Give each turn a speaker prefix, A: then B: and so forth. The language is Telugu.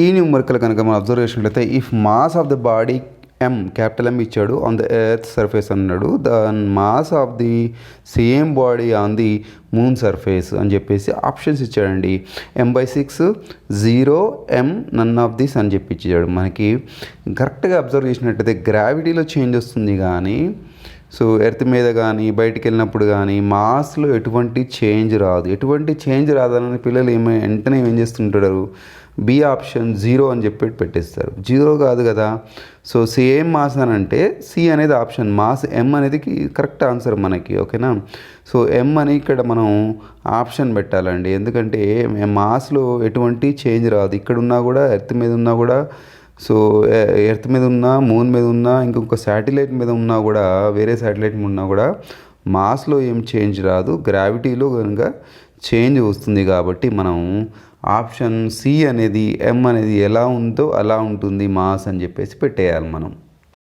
A: ఈ న్యూమరికల్ కనుక మనం అబ్జర్వ్ చేసినట్లయితే if mass of the body M capital M ఇచ్చాడు ఆన్ ద ఎర్త్ సర్ఫేస్ అన్నాడు the mass of the same body on the moon surface అని చెప్పేసి ఆప్షన్స్ ఇచ్చాడండి. M by six zero M none of this అని చెప్పి ఇచ్చాడు. మనకి కరెక్ట్గా అబ్జర్వ్ చేసినట్టయితే గ్రావిటీలో చేంజ్ వస్తుంది కానీ సో ఎర్త్ మీద కానీ బయటికి వెళ్ళినప్పుడు కానీ మాస్లో ఎటువంటి చేంజ్ రాదు. ఎటువంటి చేంజ్ రాదని పిల్లలు ఏమై వెంటనే ఏం చేస్తుంటారు? బి ఆప్షన్ జీరో అని చెప్పి పెట్టేస్తారు. జీరో కాదు కదా. సో సేమ్ మాస్ అని అంటే సి అనేది ఆప్షన్ మాస్ ఎం అనేది కరెక్ట్ ఆన్సర్ మనకి ఓకేనా సో ఎం అని ఇక్కడ మనం ఆప్షన్ పెట్టాలండి. ఎందుకంటే మాస్లో ఎటువంటి చేంజ్ రాదు. ఇక్కడ ఉన్నా కూడా ఎర్త్ మీద ఉన్నా కూడా సో ఎర్త్ మీద ఉన్నా మూన్ మీద ఉన్నా ఇంకొక శాటిలైట్ మీద ఉన్నా కూడా వేరే శాటిలైట్ మీద ఉన్నా కూడా మాస్లో ఏం చేంజ్ రాదు. గ్రావిటీలో కనుక చేంజ్ వస్తుంది కాబట్టి మనం ఆప్షన్ సి అనేది ఎం అనేది ఎలా ఉందో అలా ఉంటుంది మాస్ అని చెప్పేసి పెట్టేయాలి మనం.